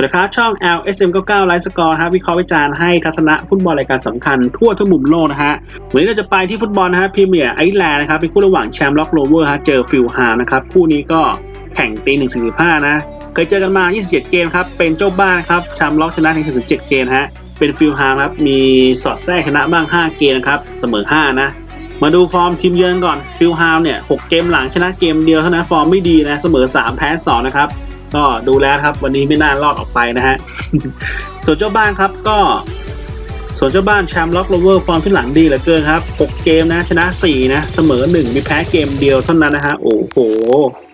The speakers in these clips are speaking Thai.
วัสดีครับช่อง LSM99 ไลฟ์สกอร์ครับวิเคราะห์วิจารณ์ให้ทัศนะฟุตบอลรายการสำคัญทั่วทุกมุมโลกนะฮะวันนี้เราจะไปที่ฟุตบอลนะฮะพรีเมียร์ไอร์แลนด์นะครับเป็นคู่ระหว่างแชมป์ล็อกโรเวอร์ฮะเจอฟิลฮามนะครับคู่นี้ก็แข่งตีหนึ่งสี่สิบห้านะเคยเจอกันมา 27 เกมครับเป็นเจ้าบ้านครับแชมป์ล็อกชนะถึง47เกมฮะเป็นฟิลฮามครับมีสอดแทรกชนะบ้าง 5 เกมนะครับเสมอ 5 นะ มาดูฟอร์มทีมเยือนก่อนฟิลฮามเนี่ย6เกมหลังชนะเกมเดียวเท่านั้นฟอร์มไม่ดีนะเสมอ 3 แพ้2นะครับ ก็ดูแล้วครับ วันนี้ไม่น่ารอดออกไปนะฮะ ส่วนเจ้าบ้านครับก็ ส่วนเจ้าบ้านแชมป์ล็อกโรเวอร์ฟอร์มที่หลังดีเหลือเกินครับ 6 เกมนะ ชนะ 4 นะ เสมอ 1 มีแพ้เกมเดียวเท่านั้นนะฮะ โอ้โห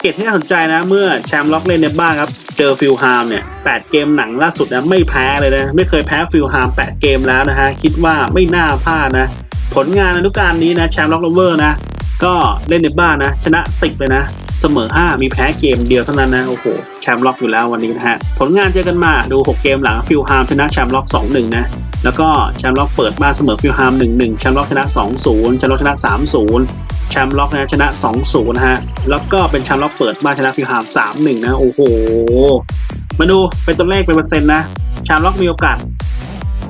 เกตที่น่าสนใจนะ เมื่อแชมป์ล็อกเล่นในบ้านครับ เจอฟิลฮามเนี่ย 8 เกมหนังล่าสุดนะไม่แพ้เลยนะ ไม่เคยแพ้ฟิลฮาม 8 เกมแล้วนะฮะ คิดว่าไม่น่าพลาดนะ ผลงานในฤดูกาลนี้นะแชมป์ล็อกโรเวอร์นะ ก็เล่นในบ้านนะ ชนะ 10 เลยนะ เสมอ 5 มีแพ้เกมเดียวเท่านั้นนะโอ้โหแชมป์ล็อกอยู่แล้ววันนี้นะฮะ ผลงานเจอกันมาดู 6 เกมหลังฟิลฮามชนะแชมป์ล็อก2-1 นะแล้วก็แชมป์ล็อกเปิดบ้านเสมอฟิลฮาม1-1แชมป์ล็อกชนะ 2-0แชมป์ล็อกชนะ 3-0แชมป์ล็อกนะชนะ 2-0 นะฮะ แล้วก็เป็นแชมป์ล็อกเปิดบ้านชนะฟิลฮาม 3-1 นะ โอ้โห มาดูเป็นตัวเลขเป็นเปอร์เซ็นต์นะ แชมป์ล็อกมีโอกาส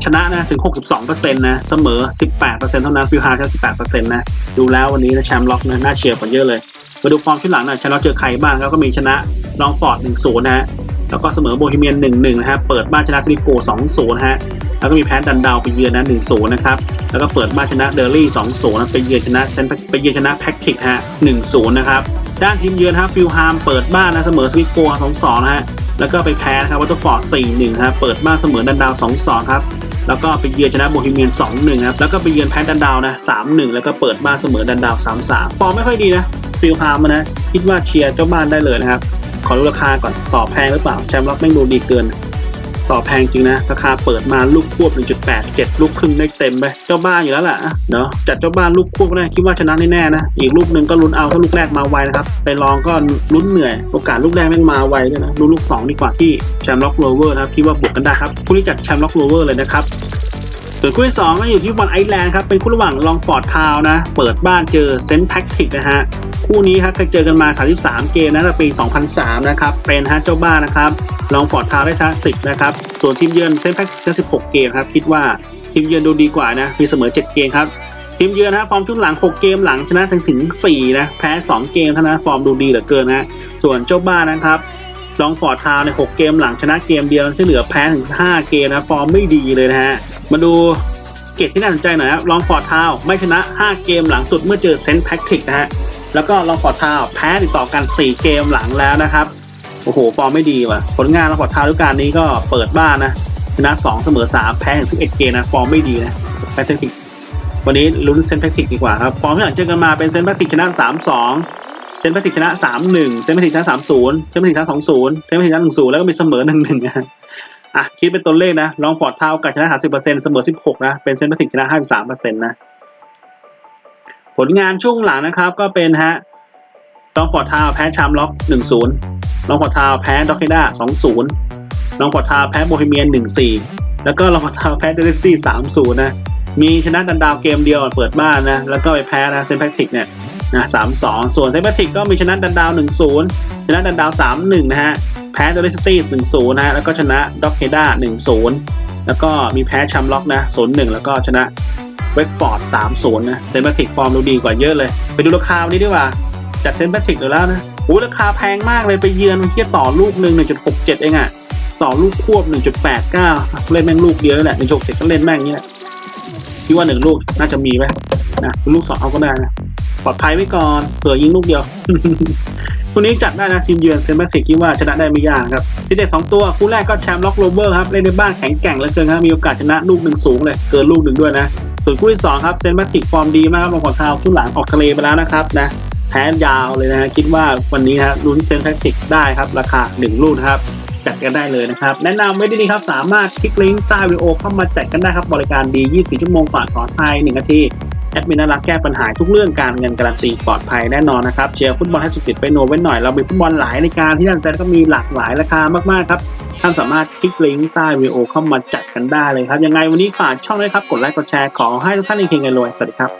ชนะนะถึง 62%นะเสมอ 18%เท่านั้นฟิลฮามแค่18%นะ ดูแล้ววันนี้นะแชมป์ล็อกนะน่าเชียร์กว่าเยอะเลย มาดูฟอร์มที่หลังหน่อยชมป์ล็อกเจอใครบ้างครับก็มีชนะลองฟอร์ด1-0นย์นะฮะแล้วก็เสมอโบฮีเมียน1-1นะฮะเปิดบ้านชนะซิลิโก2-0นะฮะแล้วก็มีแพ้ดันดาวไปเยือนนะ1-0นย์นะครับแล้วก็เปิดบ้านชนะเดอร์ลี่2-0นะไปเยือนชนะเซนไปเยือนชนะแพ็กทิกฮะ1-0นย์นะครับด้านทีมเยือนฮะฟิลฮามเปิดบ้านนะเสมอสวิตโก2-2นะฮะแล้วก็ไปแพ้นะครับวัตเตอร์ฟอร์ด4-1ครับเปิดบ้านเสมอดันดาว2-2ครับแล้วก็ไปเยือนชนะโบฮีเมียน2-1ครับแล้วก็ไปเยือนแพ้ดันดาวนะ3-1 แล้วก็เปิดบ้านเสมอดันดาว 3-3 ฟอร์มไม่ค่อยดีนะ ฟิลฮามนะ คิดว่าเชียร์เจ้าบ้านได้เลยนะครับ ขอรูราคาก่อนต่อแพงหรือเปล่า แชมป์ล็อกไม่งดูดีเกิน ต่อแพงจริงนะ ราคาเปิดมาลูกควบ 1.8 7 ลูกครึ่งได้เต็มไป เจ้าบ้านอยู่แล้วล่ะเนาะจัดเจ้าบ้านลูกควบก็ได้คิดว่าชนะแน่ๆนะ อีกลูกหนึ่งก็ลุ้นเอาถ้าลูกแรกมาไวนะครับ ไปลองก็ลุ้นเหนื่อย โอกาสลูกแรกแม่งมาไวด้วยนะลุ้นลูกสองดีกว่าที่แชมป์ล็อกโรเวอร์นะครับ คิดว่าบวกกันได้ครับผู้ที่จัดแชมป์ล็อกโรเวอร์เลยนะครับ ส่วนคู่ที่สองก็อยู่ที่บอลไอร์แลนด์ครับ เป็นคู่ระหว่างลองฟอร์ดทาวนะ เปิดบ้านเจอเซนต์แพ็กติกนะฮะ คู่นี้ครับเคยเจอกันมา 33 เกมนะในปี 2003 นะครับ เป็นฮะเจ้าบ้านนะครับ ลองฟอร์ดทาวได้ชนะ10 นะครับ ส่วนทีมเยือนเซนต์แพ็กติก16 เกมครับ คิดว่าทีมเยือนดูดีกว่านะ มีเสมอ 7 เกมครับทีมเยือนนะฟอร์มชุดหลัง 6 เกมหลังชนะถึงถึง4นะแพ้ 2 เกมเท่านั้นฟอร์มดูดีเหลือเกินนะส่วนเจ้าบ้านนะครับลองฟอร์ดทาวใน 6 เกมหลังชนะเกมเดียวที่เหลือแพ้ถึง 5 เกมนะฟอร์มไม่ดีเลยนะฮะ มาดูเกตที่น่าสนใจหน่อยนะลองฟอร์ดทาวไม่ชนะ 5 เกมหลังสุดเมื่อเจอเซนต์แพ็กติกนะฮะ แล้วก็ลองฟอร์ดทาวแพ้ติดต่อกัน 4 เกมหลังแล้วนะครับ โอ้โห ฟอร์มไม่ดีว่ะ ผลงานลองฟอร์ดทาวฤดูกาลนี้ก็เปิดบ้านนะ ชนะ 2 เสมอ 3 แพ้ถึง11 เกมนะ ฟอร์มไม่ดีนะแพ็กติก วันนี้ลุ้นเซนต์แพ็กติกดีกว่าครับ ฟอร์มที่หลังเจอกันมาเป็นเซนต์แพ็กติกชนะ 3-2เซนต์แพ็กติกชนะ 3-1 เซนต์แพ็กติกชนะ 3-0 เซนต์แพ็กติกชนะ 2-0 เซนต์แพ็กติกชนะ 1-0 แล้วก็มีเสมอ 1-1นะ อะคิดเป็นตัวเลขนะลองฟอร์ดเท่ากับชนะ 30%เสมอ 16 นะ เป็นเซนต์แพทริกชนะ 53%นะ ผลงานช่วงหลังนะครับก็เป็นฮะลองฟอร์ดทาแพ้ชามล็อก 1-0ลองฟอร์ดทาแพ้ด็อกเกด้า2-0ลองฟอร์ดทาแพ้โบฮีเมียน 1-4 แล้วก็ลองฟอร์ดทาแพ้เดลิสตี้ 3-0 นะ มีชนะดันดาวเกมเดียวเปิดบ้านนะ แล้วก็ไปแพ้นะเซนต์แพทริกเนี่ยนะ3-2 ส่วนเซนต์แพทริกก็มีชนะดันดาว 1-0 ชนะดันดาว 3-1 นะฮะ แพ้โดลิสตี้หนึ่งศูนย์นะฮะแล้วก็ชนะด็อกเฮด้าหนึ่งศูนย์แล้วก็มีแพ้ชัมล็อกนะศูนย์หนึ่งแล้วก็ชนะเวกฟอร์ดสามศูนย์นะเซนต์แพทริกฟอร์มดูดีกว่าเยอะเลย ไปดูราคาวันนี้ดีกว่าจากเซนต์แพทริกอยู่แล้วนะโอ้ราคาแพงมากเลยไปเยือนมันเทียบต่อลูกหนึ่งหนึ่งจุดหกเจ็ดเองอะต่อลูกควบหนึ่งจุดแปดเก้าเล่นแม่งลูกเดียวแหละหนึ่งจุดเจ็ดก็เล่นแม่งอย่างนี้แหละคิดว่าหนึ่งลูกน่าจะมีไหมนะลูกสองเอาก็ได้นะปลอดภัยไว้ก่อนเผื่อยิงลูกเดียว คู่นี้จัดได้นะทีมเยือนเซนต์แมทริกคิดว่าชนะได้ไม่ยากครับทีเด็ดสองตัวคู่แรกก็แชมป์ล็อกโรเวอร์ครับเล่นในบ้านแข็งแกร่งเหลือเกินครับมีโอกาสชนะลูกหนึ่งสูงเลยเกินลูกหนึ่งด้วยนะส่วนคู่ที่สองครับเซนต์แมทริกฟอร์มดีมากครับลงขอเท้าคู่หลังออกทะเลไปแล้วนะครับนะแพ้ยาวเลยนะคิดว่าวันนี้ครับลุ้นเซนต์แมทริกได้ครับราคาหนึ่งลูกครับจัดกันได้เลยนะครับ แนะนำไว้ดีๆครับสามารถคลิกลิงก์ใต้วิดีโอเข้ามาจัดกันได้ครับบริการดี 24 ชั่วโมงก่อนถอนภาย1นาที แอดมินน่ารักแก้ปัญหาทุกเรื่องการเงินการันตีปลอดภัยแน่นอนนะครับเชียร์ฟุตบอลให้สุดิดไปโนไว้หน่อยเรามีฟุตบอลหลายในการที่น่านจแต่ก็มีหลากหลายราคามากๆครับท่านสามารถคลิกลิงก์ใต้วิดีโอเข้ามาจัดกันได้เลยครับยังไงวันนี้ฝากช่องด้วยครับกดไลค์กดแชร์ขอให้ทุกท่านเฮงๆรวยสวัสดีครับ